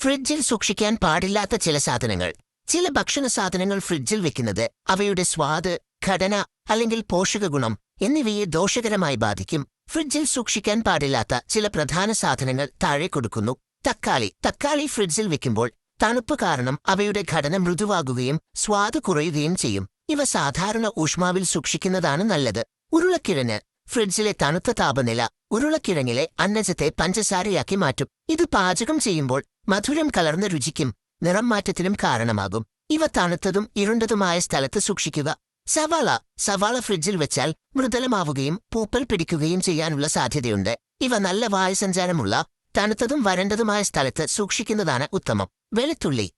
ഫ്രിഡ്ജിൽ സൂക്ഷിക്കാൻ പാടില്ലാത്ത ചില സാധനങ്ങൾ. ചില ഭക്ഷണ സാധനങ്ങൾ ഫ്രിഡ്ജിൽ വെക്കുന്നത് അവയുടെ സ്വാദ് ഘടന അല്ലെങ്കിൽ പോഷകഗുണം എന്നിവയെ ദോഷകരമായി ബാധിക്കും. ഫ്രിഡ്ജിൽ സൂക്ഷിക്കാൻ പാടില്ലാത്ത ചില പ്രധാന സാധനങ്ങൾ താഴെ കൊടുക്കുന്നു. തക്കാളി. തക്കാളി ഫ്രിഡ്ജിൽ വെക്കുമ്പോൾ തണുപ്പ് കാരണം അവയുടെ ഘടന മൃദുവാകുകയും സ്വാദ് കുറയുകയും ചെയ്യും. ഇവ സാധാരണ ഊഷ്മാവിൽ സൂക്ഷിക്കുന്നതാണ് നല്ലത്. ഉരുളക്കിഴങ്ങ്. ഫ്രിഡ്ജിലെ തണുത്ത താപനില ഉരുളക്കിഴങ്ങിലെ അന്നജത്തെ പഞ്ചസാരയാക്കി മാറ്റും. ഇത് പാചകം ചെയ്യുമ്പോൾ മധുരം കലർന്ന രുചിക്കും നിറം മാറ്റത്തിനും കാരണമാകും. ഇവ തണുത്തതും ഇരുണ്ടതുമായ സ്ഥലത്ത് സൂക്ഷിക്കുക. സവാള സവാള ഫ്രിഡ്ജിൽ വെച്ചാൽ മൃദുലമാവുകയും പൂപ്പൽ പിടിക്കുകയും ചെയ്യാനുള്ള സാധ്യതയുണ്ട്. ഇവ നല്ല വായുസഞ്ചാരമുള്ള തണുത്തതും വരണ്ടതുമായ സ്ഥലത്ത് സൂക്ഷിക്കുന്നതാണ് ഉത്തമം. വെളുത്തുള്ളി.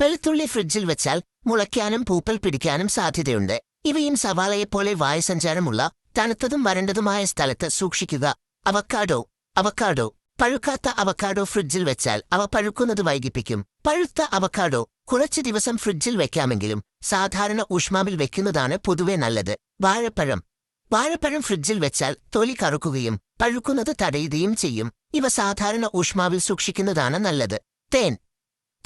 വെളുത്തുള്ളി ഫ്രിഡ്ജിൽ വെച്ചാൽ മുളയ്ക്കാനും പൂപ്പൽ പിടിക്കാനും സാധ്യതയുണ്ട്. ഇവയും സവാളയെപ്പോലെ വായുസഞ്ചാരമുള്ള തണുത്തതും വരണ്ടതുമായ സ്ഥലത്ത് സൂക്ഷിക്കുക. അവക്കാഡോ അവക്കാഡോ പഴുക്കാത്ത അവക്കാഡോ ഫ്രിഡ്ജിൽ വെച്ചാൽ അവ പഴുക്കുന്നത് വൈകിപ്പിക്കും. പഴുത്ത അവക്കാഡോ കുറച്ച് ദിവസം ഫ്രിഡ്ജിൽ വെക്കാമെങ്കിലും സാധാരണ ഊഷ്മാവിൽ വെക്കുന്നതാണ് പൊതുവെ നല്ലത്. വാഴപ്പഴം. വാഴപ്പഴം ഫ്രിഡ്ജിൽ വെച്ചാൽ തൊലി കറുക്കുകയും പഴുക്കുന്നത് തടയുകയും ചെയ്യും. ഇവ സാധാരണ ഊഷ്മാവിൽ സൂക്ഷിക്കുന്നതാണ് നല്ലത്. തേൻ.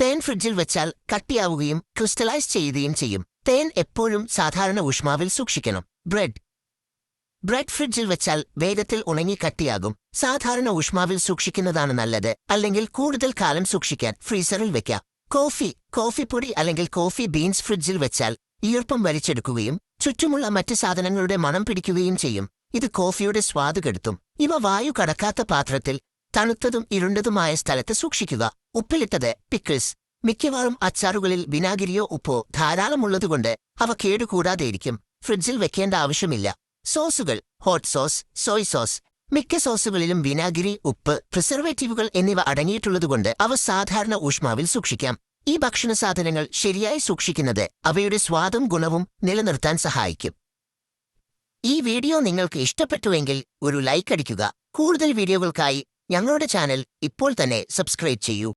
തേൻ ഫ്രിഡ്ജിൽ വെച്ചാൽ കട്ടിയാവുകയും ക്രിസ്റ്റലൈസ് ചെയ്യുകയും ചെയ്യും. തേൻ എപ്പോഴും സാധാരണ ഊഷ്മാവിൽ സൂക്ഷിക്കണം. ബ്രെഡ്. ബ്രെഡ് ഫ്രിഡ്ജിൽ വെച്ചാൽ വേഗത്തിൽ ഉണങ്ങി കട്ടിയാകും. സാധാരണ ഊഷ്മാവിൽ സൂക്ഷിക്കുന്നതാണ് നല്ലത്. അല്ലെങ്കിൽ കൂടുതൽ കാലം സൂക്ഷിക്കാൻ ഫ്രീസറിൽ വെക്കാം. കോഫി കോഫി പൊടി അല്ലെങ്കിൽ കോഫി ബീൻസ് ഫ്രിഡ്ജിൽ വെച്ചാൽ ഈർപ്പം വലിച്ചെടുക്കുകയും ചുറ്റുമുള്ള മറ്റ് സാധനങ്ങളുടെ മണം പിടിക്കുകയും ചെയ്യും. ഇത് കോഫിയുടെ സ്വാദ് കെടുത്തും. ഇവ വായു കടക്കാത്ത പാത്രത്തിൽ തണുത്തതും ഇരുണ്ടതുമായ സ്ഥലത്ത് സൂക്ഷിക്കുക. ഉപ്പിലിട്ടത് പിക്കിൾസ്. മിക്കവാറും അച്ചാറുകളിൽ വിനാഗിരിയോ ഉപ്പോ ധാരാളമുള്ളതുകൊണ്ട് അവ കേടുകൂടാതെയിരിക്കും. ഫ്രിഡ്ജിൽ വെക്കേണ്ട ആവശ്യമില്ല. സോസുകൾ ഹോട്ട് സോസ് സോയ് സോസ് മിക്ക സോസുകളിലും വിനാഗിരി ഉപ്പ് പ്രിസർവേറ്റീവുകൾ എന്നിവ അടങ്ങിയിട്ടുള്ളതുകൊണ്ട് അവ സാധാരണ ഊഷ്മാവിൽ സൂക്ഷിക്കാം. ഈ ഭക്ഷണ സാധനങ്ങൾ ശരിയായി സൂക്ഷിക്കുന്നത് അവയുടെ സ്വാദും ഗുണവും നിലനിർത്താൻ സഹായിക്കും. ഈ വീഡിയോ നിങ്ങൾക്ക് ഇഷ്ടപ്പെട്ടുവെങ്കിൽ ഒരു ലൈക്ക് അടിക്കുക. കൂടുതൽ വീഡിയോകൾക്കായി ഞങ്ങളുടെ ചാനൽ ഇപ്പോൾ തന്നെ സബ്സ്ക്രൈബ് ചെയ്യൂ.